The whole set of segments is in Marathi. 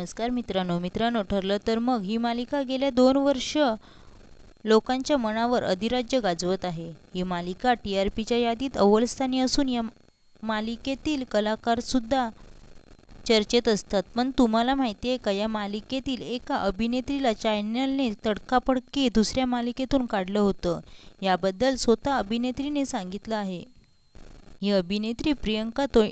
नमस्कार मित्रांनो. मित्रांनो ठरलं तर मग ही मालिका गेल्या दोन वर्ष लोकांच्या मनावर अधिराज्य गाजवत आहे. ही मालिका टी आर पीच्या यादीत अव्वलस्थानी असून या मालिकेतील कलाकारसुद्धा चर्चेत असतात. पण तुम्हाला माहिती आहे का या मालिकेतील एका अभिनेत्रीला चॅनलने तडकाफडकी दुसऱ्या मालिकेतून काढलं होतं. याबद्दल स्वतः अभिनेत्रीने सांगितलं आहे. ही अभिनेत्री प्रियंका तो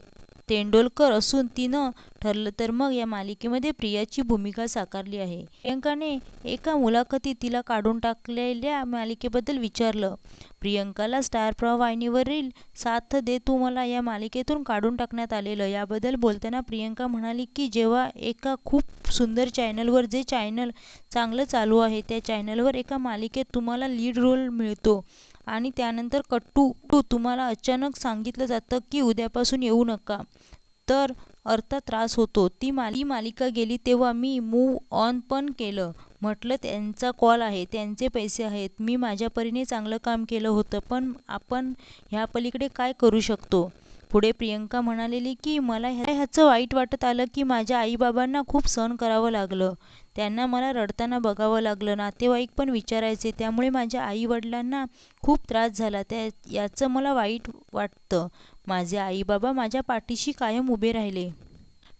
तेंडोलकर असून तिनं ठरलं तर मग या मालिकेमध्ये प्रियाची भूमिका साकारली आहे. प्रियंकाने एका मुलाखतीत तिला काढून टाकलेल्या मालिकेबद्दल विचारलं प्रियंकाला स्टार प्रवाहिनीवरील साथ दे तू मला या मालिकेतून काढून टाकण्यात आलेलं याबद्दल बोलताना प्रियंका म्हणाली की जेव्हा एका खूप सुंदर चॅनलवर जे चॅनल चांगलं चालू आहे त्या चॅनलवर एका मालिकेत तुम्हाला लीड रोल मिळतो. आणि त्यानंतर कट्टू तुम्हाला अचानक सांगितलं जातं की उद्यापासून येऊ नका. तर अर्थात त्रास होतो. ती माली मालिका गेली तेव्हा मी मूव ऑन पण केलं. म्हटलं त्यांचा कॉल आहे त्यांचे पैसे आहेत. मी माझ्या परीने चांगलं काम केलं होतं पण आपण ह्या पलीकडे काय करू शकतो? पुढे प्रियंका म्हणालेली की मला ह्या ह्याचं वाईट वाटत आलं की माझ्या आईबाबांना खूप सहन करावं लागलं. त्यांना मला रडताना बघावं लागलं. नातेवाईक पण विचारायचे. त्यामुळे माझ्या आईवडिलांना खूप त्रास झाला. त्या याचं मला वाईट वाटतं. माझे आईबाबा माझ्या पाठीशी कायम उभे राहिले.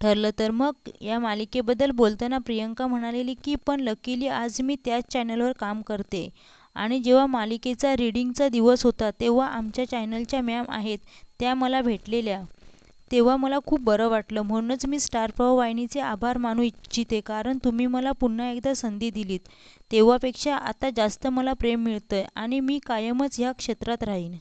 ठरलं तर मग? या मालिकेबद्दल बोलताना प्रियंका म्हणालेली की पण लकीली आज मी त्याच चॅनलवर काम करते. आणि जेव्हा मालिकेचा रीडिंगचा दिवस होता तेव्हा आमच्या चॅनलच्या मॅम आहेत त्या मला भेटलेल्या. तेव्हा मला खूप बरं वाटलं. म्हणूनच मी स्टार प्रवाह वाहिनीचे आभार मानू इच्छिते कारण तुम्ही मला पुन्हा एकदा संधी दिलीत. तेव्हापेक्षा आता जास्त मला प्रेम मिळतंय आणि मी कायमच ह्या क्षेत्रात राहीन.